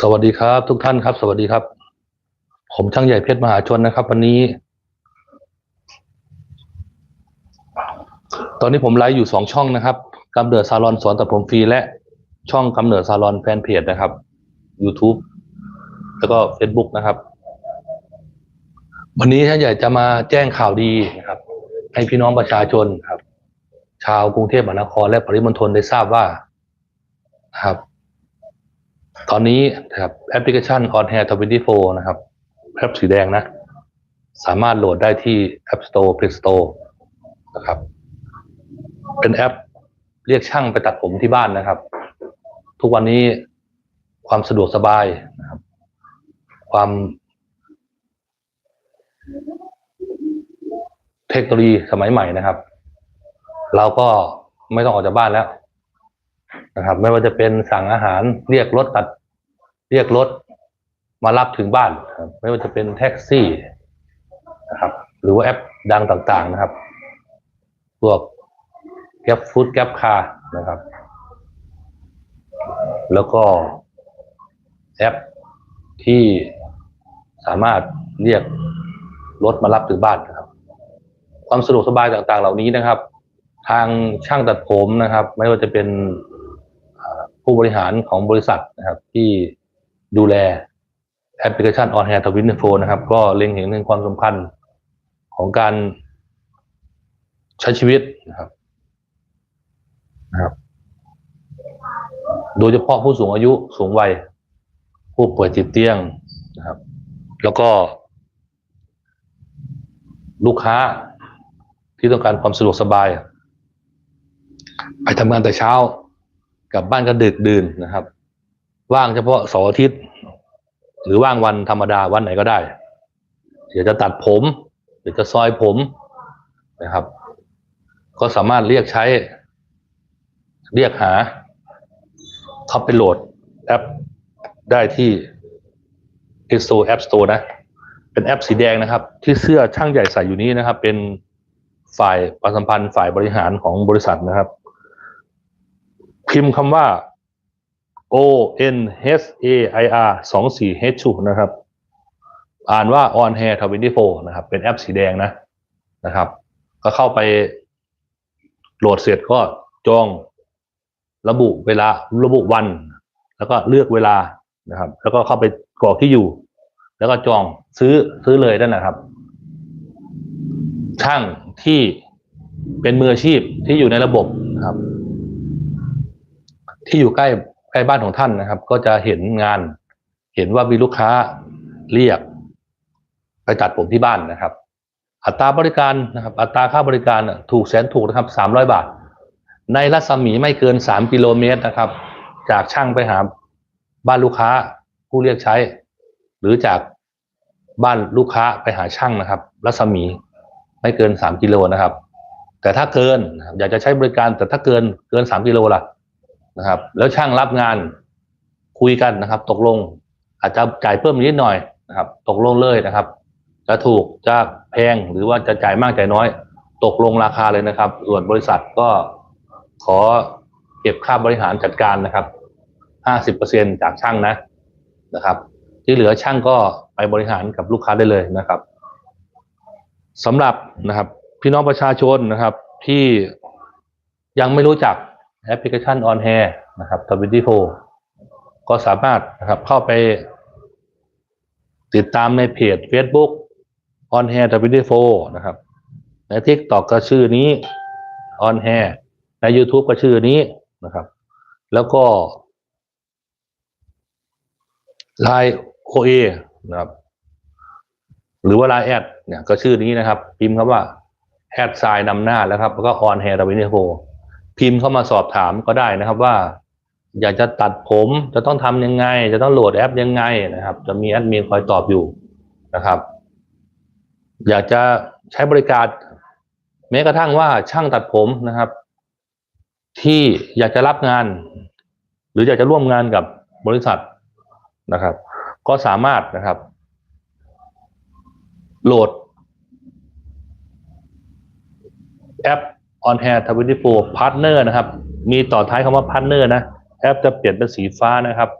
สวัสดีครับ ทุกท่านครับ สวัสดีครับ ผมช่างใหญ่เพชรมหาชนนะครับ วันนี้ ตอนนี้ผมไลฟ์อยู่สองช่องนะครับกำเนิดซาลอนสอนตัดผมฟรีและช่องกำเนิดซาลอนแฟนเพจนะครับ YouTube แล้วก็ Facebook นะครับ วันนี้ช่างใหญ่จะมาแจ้งข่าวดีนะครับ ให้พี่น้องประชาชนครับ ชาวกรุงเทพมหานครและปริมณฑลได้ทราบว่านะครับ ตอนนี้นะครับแอปพลิเคชัน On Hair 24 นะครับแอปสีแดงนะ สามารถโหลดได้ที่ App Store Play Store นะครับ เป็นแอปเรียกช่างไปตัดผมที่บ้านนะครับ ทุกวันนี้ความสะดวกสบายนะครับ ความ เทคโนโลยีสมัยใหม่นะครับ เราก็ไม่ต้องออกจากบ้านแล้ว นะครับ ไม่ว่าจะเป็นสั่งอาหารเรียกรถตัด เรียกรถมารับถึงบ้านครับไม่ว่าจะเป็นแท็กซี่นะครับ หรือว่าแอปดังต่างๆนะครับพวกแก b ฟู้ดแก b คาร์นะครับ แล้วก็แอปที่สามารถเรียกรถมารับถึงบ้านนะครับ ความสะดวกสบายต่างๆ เหล่านี้นะครับ ทางช่างตัดผมนะครับ ไม่ว่าจะเป็น ผู้บริหารของบริษัทนะครับ ที่ดูแลแอปพลิเคชัน On Hair ทวินโฟนะครับ ก็เล็งเห็นถึงความสำคัญของการใช้ชีวิตนะครับนะครับ โดยเฉพาะผู้สูงอายุสูงวัย ผู้ป่วยติดเตียงนะครับ แล้วก็ ลูกค้าที่ต้องการความสะดวกสบาย ไปทำงานแต่เช้า กลับบ้านก็ดึกดื่นนะครับ ว่างเฉพาะเสาร์อาทิตย์ หรือว่างวันธรรมดาวันไหนก็ได้ เดี๋ยวจะตัดผมเดี๋ยวจะซอยผมนะครับ ก็สามารถเรียกใช้ เรียกหาเข้าไปโหลดแอปได้ที่ i s o App Store นะ เป็นแอปสีแดงนะครับ ที่เสื้อช่างใหญ่ใส่อยู่นี้นะครับ เป็นฝ่ายประสัมพันธ์ฝ่ายบริหารของบริษัทนะครับ พิมพ์คำว่า O N H A I R สองสี่ H 2นะครับ อ่านว่า On Hair 24นะครับ เป็นแอปสีแดงนะนะครับ ก็เข้าไปโหลดเสร็จก็จองระบุเวลาระบุวัน แล้วก็เลือกเวลานะครับ แล้วก็เข้าไปกรอกที่อยู่ แล้วก็จองซื้อซื้อเลยนั่นนะครับ ช่างที่เป็นมืออาชีพที่อยู่ในระบบนะครับ ที่อยู่ใกล้ใกล้บ้านของท่านนะครับ ก็จะเห็นงาน เห็นว่ามีลูกค้าเรียก ไปตัดผมที่บ้านนะครับ อัตราบริการนะครับ อัตราค่าบริการถูกแสนถูกนะครับสามร้อยบาท ในรัศมีไม่เกินสามกิโลเมตรนะครับ จากช่างไปหาบ้านลูกค้าผู้เรียกใช้ หรือจากบ้านลูกค้าไปหาช่างนะครับ รัศมีไม่เกินสามกิโลนะครับ แต่ถ้าเกินอยากจะใช้บริการแต่ถ้าเกินเกินสามกิโลล่ะ นะครับ แล้วช่างรับงานคุยกันนะครับ ตกลงอาจจะจ่ายเพิ่มนิดหน่อยนะครับ ตกลงเลยนะครับ จะถูกจะแพงหรือว่าจะจ่ายมากจ่ายน้อย ตกลงราคาเลยนะครับ ส่วนบริษัทก็ขอเก็บค่าบริหารจัดการนะครับห้าสิบเปอร์เซ็นจากช่างนะนะครับ ที่เหลือช่างก็ไปบริหารกับลูกค้าได้เลยนะครับสำหรับนะครับ พี่น้องประชาชนนะครับ ที่ยังไม่รู้จัก แอปพลิเคชัน On Hair นะครับทวิตี้โฟก็สามารถนะครับเข้าไป ติดตามในเพจ Facebook On Hair ทวิตี้โฟนะครับ ใน TikTok ก็ชื่อนี้ On Hair ใน YouTube ก็ชื่อนี้นะครับ แล้วก็ Line OA นะครับ หรือว่า Line แอดเนี่ยก็ชื่อนี้นะครับ พิมพ์คำว่าแอดไซน์นำหน้าแล้วครับ แล้วก็ On Hair ทวิตี้โฟ พิมพ์เข้ามาสอบถามก็ได้นะครับว่า อยากจะตัดผมจะต้องทำยังไง จะต้องโหลดแอปยังไงนะครับ จะมีแอดมินคอยตอบอยู่นะครับ อยากจะใช้บริการแม้กระทั่งว่าช่างตัดผมนะครับ ที่อยากจะรับงาน หรืออยากจะร่วมงานกับบริษัทนะครับ ก็สามารถนะครับ โหลดแอป On Hair 24 Partner นะครับ มีต่อท้ายคำว่า Partner นะแอปจะเปลี่ยนเป็นสีฟ้านะครับ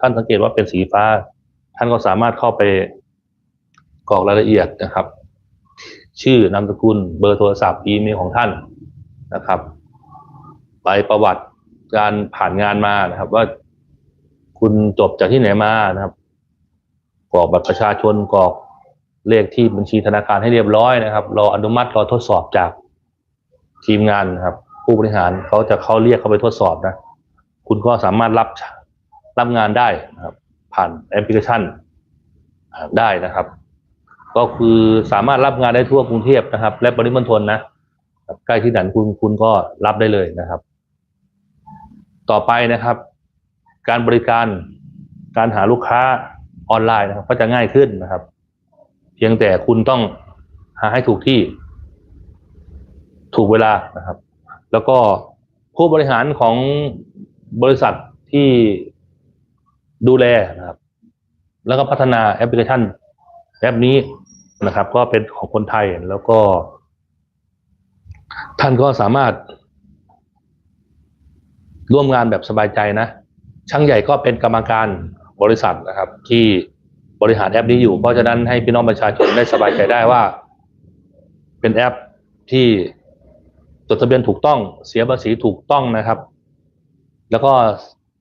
ท่านสังเกตว่าเป็นสีฟ้า ท่านก็สามารถเข้าไปกรอกรายละเอียดนะครับ ชื่อนามสกุลเบอร์โทรศัพท์อีเมลของท่านนะครับไปประวัติการผ่านงานมานะครับ ว่าคุณจบจากที่ไหนมานะครับกรอกบัตรประชาชนกรอกเลขที่บัญชีธนาคารให้เรียบร้อยนะครับ รออนุมัติรอทดสอบจาก ทีมงานครับ ผู้บริหารเขาจะเขาเรียกเขาไปทดสอบนะ คุณก็สามารถรับรับงานได้นะครับ ผ่านแอปพลิเคชันได้นะครับ ก็คือสามารถรับงานได้ทั่วกรุงเทพนะครับ และปริมณฑลนะใกล้ที่ไหนคุณคุณก็รับได้เลยนะครับ ต่อไปนะครับ การบริการการหาลูกค้าออนไลน์นะครับ ก็จะง่ายขึ้นนะครับ เพียงแต่คุณต้องหาให้ถูกที่ ถูกเวลานะครับ แล้วก็ผู้บริหารของบริษัทที่ดูแลนะครับ แล้วก็พัฒนาแอปพลิเคชันแอปนี้นะครับ ก็เป็นของคนไทยแล้วก็ ท่านก็สามารถ ร่วมงานแบบสบายใจนะ ช่างใหญ่ก็เป็นกรรมการบริษัทนะครับ ที่บริหารแอปนี้อยู่ เพราะฉะนั้นให้พี่น้องประชาชนได้สบายใจได้ว่า เป็นแอปที่ จดทะเบียนถูกต้องเสียภาษีถูกต้องนะครับ แล้วก็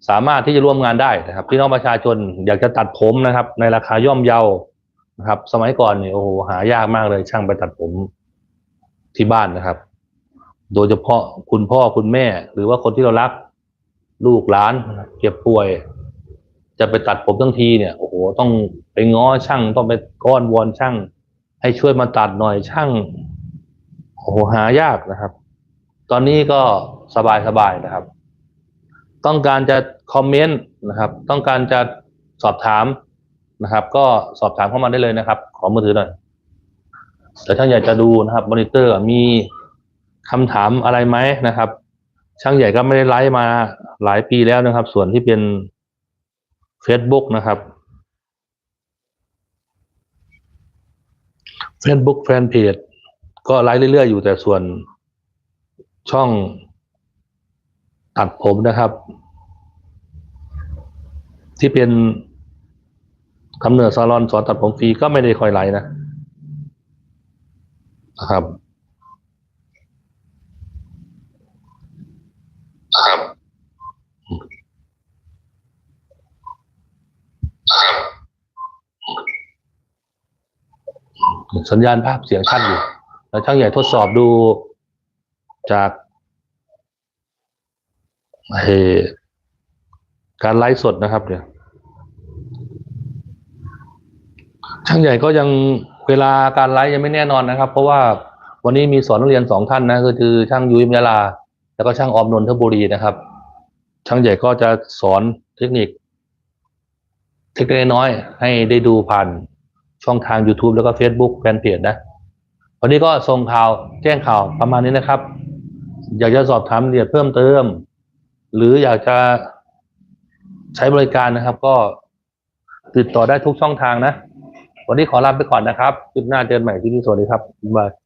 สามารถที่จะร่วมงานได้นะครับพี่น้องประชาชนอยากจะตัดผมนะครับ ในราคาย่อมเยานะครับ สมัยก่อนเนี่ยโอ้โหหายากมากเลยช่างไปตัดผมที่บ้านนะครับ โดยเฉพาะคุณพ่อคุณแม่ หรือว่าคนที่เรารักลูกหลานเจ็บป่วย จะไปตัดผมทั้งทีเนี่ยโอ้โหต้องไปง้อช่างต้องไปก้อนวอนช่าง ให้ช่วยมาตัดหน่อยช่างโอ้โหหายากนะครับ ตอนนี้ก็สบายสบายนะครับ ต้องการจะคอมเมนต์นะครับ ต้องการจะสอบถามนะครับ ก็สอบถามเข้ามาได้เลยนะครับ ขอมือถือหน่อยแต่ช่างใหญ่จะดูนะครับมอนิเตอร์มีคำถามอะไรไหมนะครับ ช่างใหญ่ก็ไม่ได้ไลฟ์มาหลายปีแล้วนะครับ ส่วนที่เป็น Facebook นะครับ Facebook Fanpage ก็ไลฟ์เรื่อยๆอยู่แต่ส่วน ช่องตัดผมนะครับ ที่เป็นกำเนิดซาลอนสอนตัดผมฟรีก็ไม่ได้คอยไลฟ์นะนะครับครับสัญญาณภาพเสียงชัดอยู่ แล้วช่างใหญ่ทดสอบดู จากเอ่อการไลฟ์สดนะครับเนี่ยช่างใหญ่ก็ยังเวลาการไลฟ์ยังไม่แน่นอนนะครับ เพราะว่าวันนี้มีสอนนักเรียนสองท่านนะก็คือช่างยุ้ยมยาลา แล้วก็ช่างออมนนทบุรีนะครับ ช่างใหญ่ก็จะสอนเทคนิค เทคนิคน้อยให้ได้ดูผ่านช่องทาง YouTube แล้วก็ Facebook แฟนเพจนะ วันนี้ก็ส่งข่าวแจ้งข่าวประมาณนี้นะครับ อยากจะสอบถามละเอียดเพิ่มเติม หรืออยากจะใช้บริการนะครับ ก็ติดต่อได้ทุกช่องทางนะ วันนี้ขอลาไปก่อนนะครับคลิปหน้าเจอกันใหม่ที่นี่สวัสดีครับบ๊ายบาย